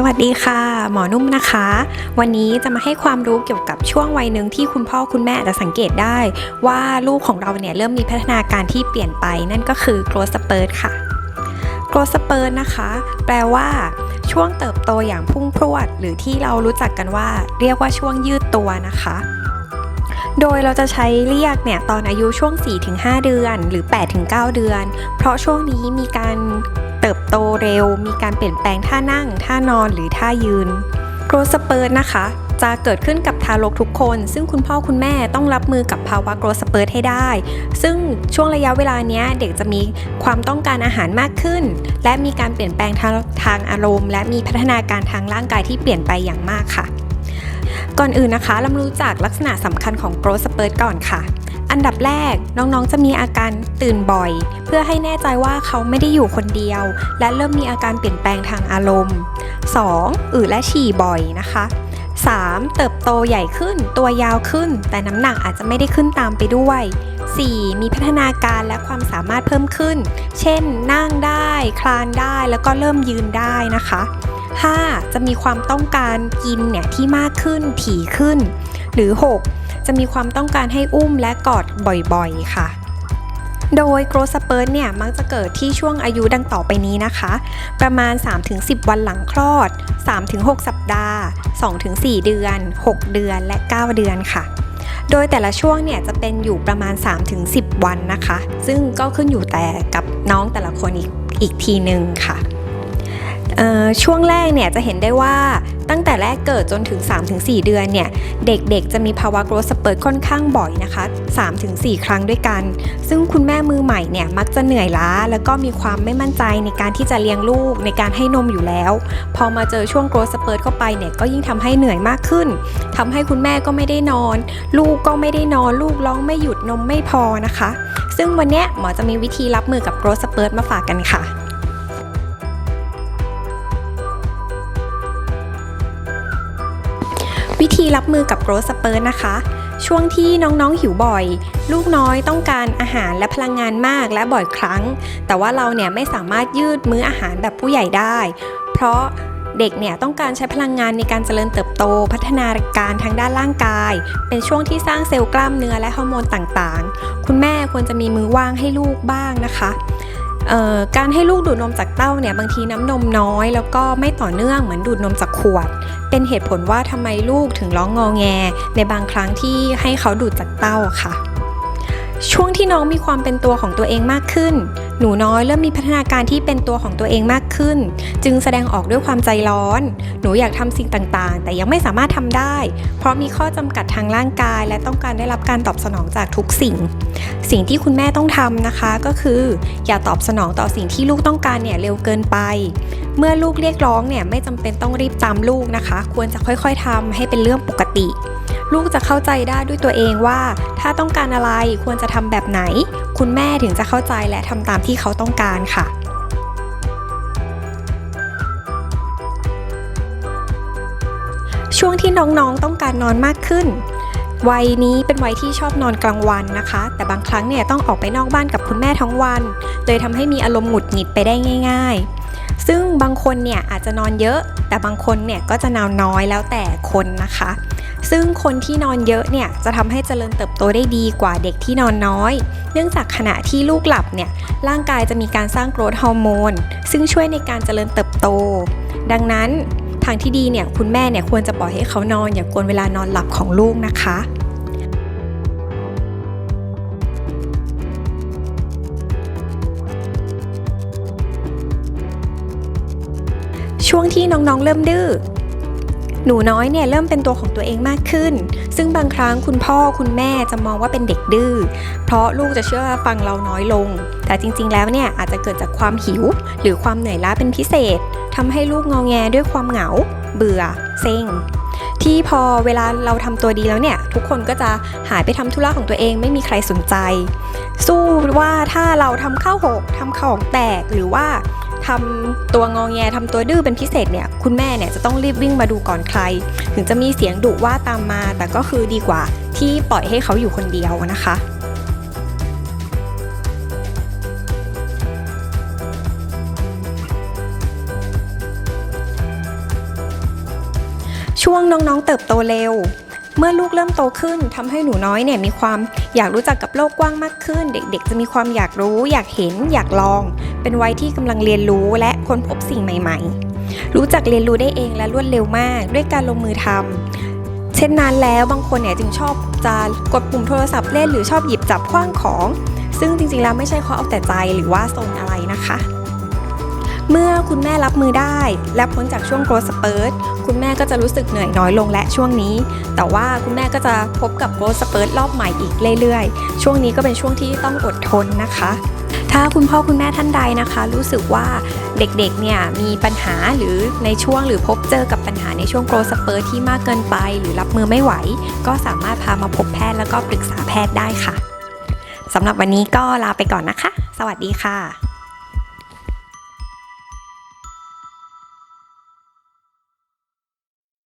สวัสดีค่ะ หมอนุ่มนะคะ วันนี้จะมาให้ความรู้เกี่ยวกับช่วงวัยหนึ่งที่คุณพ่อคุณแม่อาจจะสังเกตได้ ว่าลูกของเราเนี่ยเริ่มมีพัฒนาการที่เปลี่ยนไป นั่นก็คือ growth spurt ค่ะ growth spurt นะคะ แปลว่าช่วงเติบโตอย่างพุ่งพรวด หรือที่เรารู้จักกันว่า เรียกว่าช่วงยืดตัวนะคะ โดยเราจะใช้เรียกเนี่ยตอนอายุช่วง 4-5 เดือน หรือ 8-9 เดือน เพราะช่วงนี้มีการ ติบโตเร็ว มีการเปลี่ยนแปลงท่านั่ง ท่านอนหรือท่ายืนโกรสเปิร์นะคะ จะเกิดขึ้นกับทารกทุกคน ซึ่งคุณพ่อคุณแม่ต้องรับมือกับภาวะโกรสเปิร์ให้ได้ ซึ่งช่วงระยะเวลาเนี้ยเด็กจะมีความต้องการอาหารมากขึ้น และมีการเปลี่ยนแปลงทางทางอารมณ์ และมีพัฒนาการทางร่างกายที่เปลี่ยนไปอย่างมากค่ะ ก่อนอื่นนะคะ เรามารู้จักลักษณะสำคัญของโกรสเปิร์ก่อนค่ะ อันดับแรกน้องๆจะมีอาการตื่นบ่อย เพื่อให้แน่ใจว่าเขาไม่ได้อยู่คนเดียว และเริ่มมีอาการเปลี่ยนแปลงทางอารมณ์ 2. อืดและฉี่บ่อยนะคะ 3. เติบโตใหญ่ขึ้น ตัวยาวขึ้น แต่น้ำหนักอาจจะไม่ได้ขึ้นตามไปด้วย 4. มีพัฒนาการและความสามารถเพิ่มขึ้น เช่น นั่งได้ คลานได้ แล้วก็เริ่มยืนได้นะคะ 5. จะมีความต้องการกินเนี่ยที่มากขึ้นถี่ขึ้น หรือ 6. จะมีความต้องการให้อุ้มและกอดบ่อยๆ ค่ะ โดย growth spurt เนี่ยมักจะเกิดที่ช่วงอายุดังต่อไปนี้นะคะ ประมาณ 3-10 วันหลังคลอด 3-6 สัปดาห์ 2-4 เดือน 6 เดือนและ 9 เดือนค่ะโดยแต่ละช่วงเนี่ยจะเป็นอยู่ประมาณ 3-10 วันนะคะ ซึ่งก็ขึ้นอยู่แต่กับน้องแต่ละคนอีกอีกทีหนึ่งค่ะ ช่วงแรกเนี่ยจะเห็นได้ว่าตั้งแต่แรกเกิดจนถึง 3-4 เดือนเนี่ยเด็กๆ จะมีภาวะ growth spurt ค่อนข้างบ่อยนะคะ 3-4 ครั้งด้วยกัน ซึ่งคุณแม่มือใหม่เนี่ยมักจะเหนื่อยล้า แล้วก็มีความไม่มั่นใจในการที่จะเลี้ยงลูกในการให้นมอยู่แล้ว พอมาเจอช่วง growth spurt เข้าไปเนี่ยก็ยิ่งทำให้เหนื่อยมากขึ้นทำให้คุณแม่ก็ไม่ได้นอน ลูกก็ไม่ได้นอน ลูกร้องไม่หยุดนมไม่พอนะคะ ซึ่งวันนี้หมอจะมีวิธีรับมือกับ growth spurt มาฝากกันค่ะ วิธีรับมือกับ growth spurt นะคะ ช่วงที่น้องๆหิวบ่อย ลูกน้อยต้องการอาหารและพลังงานมากและบ่อยครั้ง แต่ว่าเราเนี่ยไม่สามารถยืดมื้ออาหารแบบผู้ใหญ่ได้ เพราะเด็กเนี่ยต้องการใช้พลังงานในการเจริญเติบโต พัฒนาการทางด้านร่างกาย เป็นช่วงที่สร้างเซลล์กล้ามเนื้อและฮอร์โมนต่างๆ คุณแม่ควรจะมีมือว่างให้ลูกบ้างนะคะการให้ลูกดูดนมจากเต้าเนี่ยบางทีน้ำนมน้อย แล้วก็ไม่ต่อเนื่องเหมือนดูดนมจากขวด เป็นเหตุผลว่าทำไมลูกถึงร้องงอแง ในบางครั้งที่ให้เขาดูดจากเต้าค่ะ ช่วงที่น้องมีความเป็นตัวของตัวเองมากขึ้น หนูน้อยเริ่มมีพัฒนาการที่เป็นตัวของตัวเองมากขึ้น จึงแสดงออกด้วยความใจร้อน หนูอยากทำสิ่งต่างๆ แต่ยังไม่สามารถทำได้ เพราะมีข้อจำกัดทางร่างกาย และต้องการได้รับการตอบสนองจากทุกสิ่ง สิ่งที่คุณแม่ต้องทำนะคะก็คือ อย่าตอบสนองต่อสิ่งที่ลูกต้องการเนี่ยเร็วเกินไป เมื่อลูกเรียกร้องเนี่ยไม่จำเป็นต้องรีบตามลูกนะคะ ควรจะค่อยๆทำให้เป็นเรื่องปกติ ลูกจะเข้าใจได้ด้วยตัวเองว่า ถ้าต้องการอะไรควรจะทำแบบไหน คุณแม่ถึงจะเข้าใจและทำตามที่เขาต้องการค่ะช่วงที่น้องๆต้องการนอนมากขึ้น วัยนี้เป็นวัยที่ชอบนอนกลางวันนะคะ แต่บางครั้งเนี่ยต้องออกไปนอกบ้านกับคุณแม่ทั้งวัน เลยทำให้มีอารมณ์หงุดหงิดไปได้ง่ายๆ ซึ่งบางคนเนี่ยอาจจะนอนเยอะ แต่บางคนเนี่ยก็จะนอนน้อยแล้วแต่คนนะคะ ซึ่งคนที่นอนเยอะเนี่ยจะทำให้เจริญเติบโตได้ดีกว่าเด็กที่นอนน้อย เนื่องจากขณะที่ลูกหลับเนี่ยร่างกายจะมีการสร้างโกรทฮอร์โมนซึ่งช่วยในการเจริญเติบโต ดังนั้นทางที่ดีเนี่ยคุณแม่เนี่ยควรจะปล่อยให้เขานอนอย่ากวนเวลานอนหลับของลูกนะคะ ช่วงที่น้องๆเริ่มดื้อหนูน้อยเนี่ยเริ่มเป็นตัวของตัวเองมากขึ้น ซึ่งบางครั้งคุณพ่อคุณแม่จะมองว่าเป็นเด็กดื้อ เพราะลูกจะเชื่อฟังเราน้อยลง แต่จริงๆ แล้วเนี่ยอาจจะเกิดจากความหิว หรือความเหนื่อยล้าเป็นพิเศษทำให้ลูกงอแงด้วยความเหงา เบื่อ เซ็ง ที่พอเวลาเราทำตัวดีแล้วเนี่ย ทุกคนก็จะหายไปทำธุระของตัวเองไม่มีใครสนใจ สู้ว่าถ้าเราทำข้าวหกทำของแตกหรือว่า ทำตัวงอแงทำตัวดื้อเป็นพิเศษเนี่ยคุณแม่เนี่ยจะต้องรีบวิ่งมาดูก่อนใคร ถึงจะมีเสียงดุว่าตามมา แต่ก็คือดีกว่าที่ปล่อยให้เขาอยู่คนเดียวนะคะช่วงน้องๆเติบโตเร็ว เมื่อลูกเริ่มโตขึ้นทำให้หนูน้อยเนี่ยมีความอยากรู้จักกับโลกกว้างมากขึ้น เด็กๆ จะมีความอยากรู้ อยากเห็น อยากลอง เป็นวัยที่กำลังเรียนรู้และค้นพบสิ่งใหม่ๆ รู้จักเรียนรู้ได้เองและรวดเร็วมาก ด้วยการลงมือทำเช่นนั้นแล้วบางคนเนี่ยจึงชอบจะกดปุ่มโทรศัพท์เล่นหรือชอบหยิบจับขว้างของ ซึ่งจริงๆแล้วไม่ใช่เขาเอาแต่ใจหรือว่าโซนอะไรนะคะ เมื่อคุณแม่รับมือได้ และพ้นจากช่วงโกรธสเปิร์ตคุณแม่ก็จะรู้สึกเหนื่อยน้อยลงและช่วงนี้ แต่ว่าคุณแม่ก็จะพบกับโกรธสเปิร์ตรอบใหม่อีกเรื่อยๆ ช่วงนี้ก็เป็นช่วงที่ต้องอดทนนะคะ ถ้าคุณพ่อคุณแม่ท่านใดนะคะ รู้สึกว่าเด็กๆเนี่ยมีปัญหาหรือในช่วงหรือพบเจอกับปัญหาในช่วงโกรธสเปิร์ตที่มากเกินไป หรือรับมือไม่ไหว ก็สามารถพามาพบแพทย์แล้วก็ปรึกษาแพทย์ได้ค่ะสำหรับวันนี้ก็ลาไปก่อนนะคะ สวัสดีค่ะ